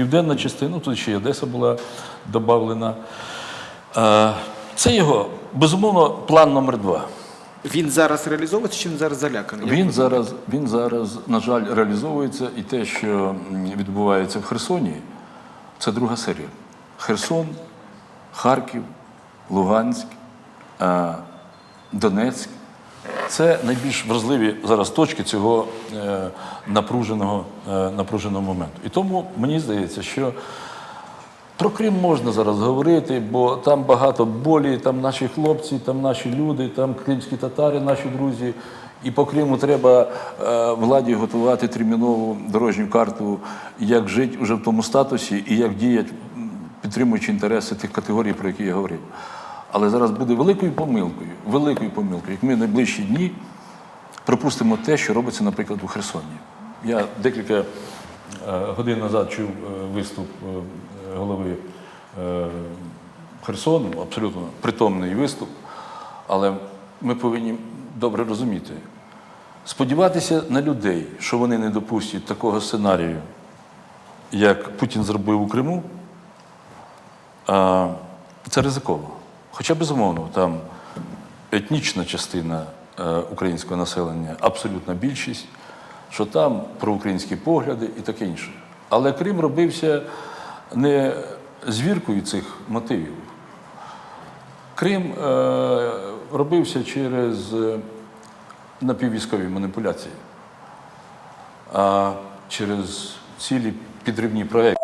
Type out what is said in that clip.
Південна частина, тут ще й Одеса була додавлена. Е, Це його, безумовно, план номер два. Він зараз реалізовується чи він зараз заляканий? Він зараз, він зараз, на жаль, реалізовується, і те, що відбувається в Херсоні, це друга серія. Херсон, Харків, Луганськ, е, Донецьк. Це найбільш вразливі зараз точки цього е, напруженого, е, напруженого моменту. І тому мені здається, що про Крим можна зараз говорити, бо там багато болі, там наші хлопці, там наші люди, там кримські татари, наші друзі. І по Криму треба е, владі готувати термінову дорожню карту, як жити вже в тому статусі і як діяти, підтримуючи інтереси тих категорій, про які я говорив. Але зараз буде великою помилкою, великою помилкою, як ми найближчі дні припустимо те, що робиться, наприклад, у Херсоні. Я декілька е, годин назад чув е, виступ е, голови Херсону, абсолютно притомний виступ, але ми повинні добре розуміти. Сподіватися на людей, що вони не допустять такого сценарію, як Путін зробив у Криму, це ризиково. Хоча, безумовно, там етнічна частина е, українського населення, абсолютна більшість, що там проукраїнські погляди і таке інше. Але Крим робився не звіркою цих мотивів. Крим е, робився через е, напіввійськові маніпуляції, а через цілі підривні проекти.